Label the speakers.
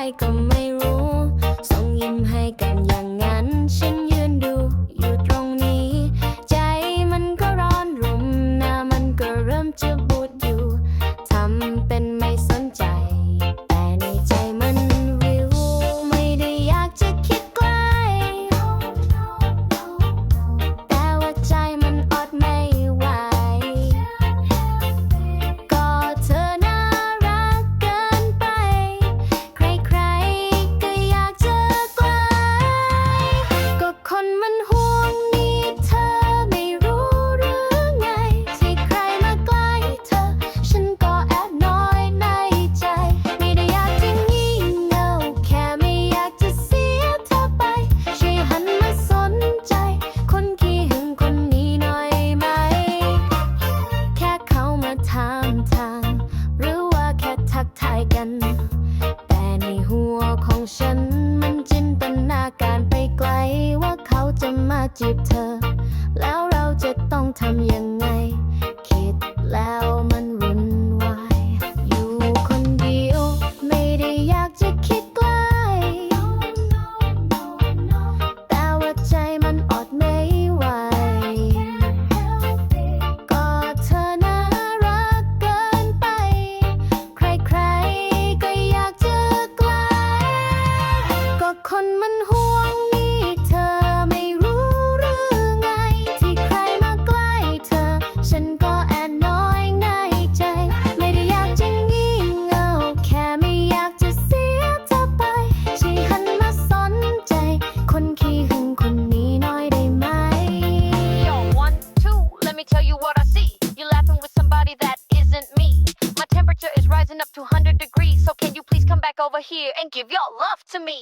Speaker 1: ใครก็ไม่รู้ ส่งยิ้มให้กันยา แต่ในหัวของฉันมันจินตนาการไปไกลว่าเขาจะมาจีบเธอ แล้วเราจะต้องทำยังง ฉันก็แอบน้อยง่ายใจ ไม่ได้อยากจะงี่เง่า แค่ไม่อยากจะเสียเธอไปช่วยหันมาสนใจ คนขี้หึงคนนี้หน้อยได้ไหม
Speaker 2: Yo, one, two, let me tell you what I see. You laughing with somebody that isn't me. My temperature is rising up to 100 degrees, so can you please come back over here and give your love to me?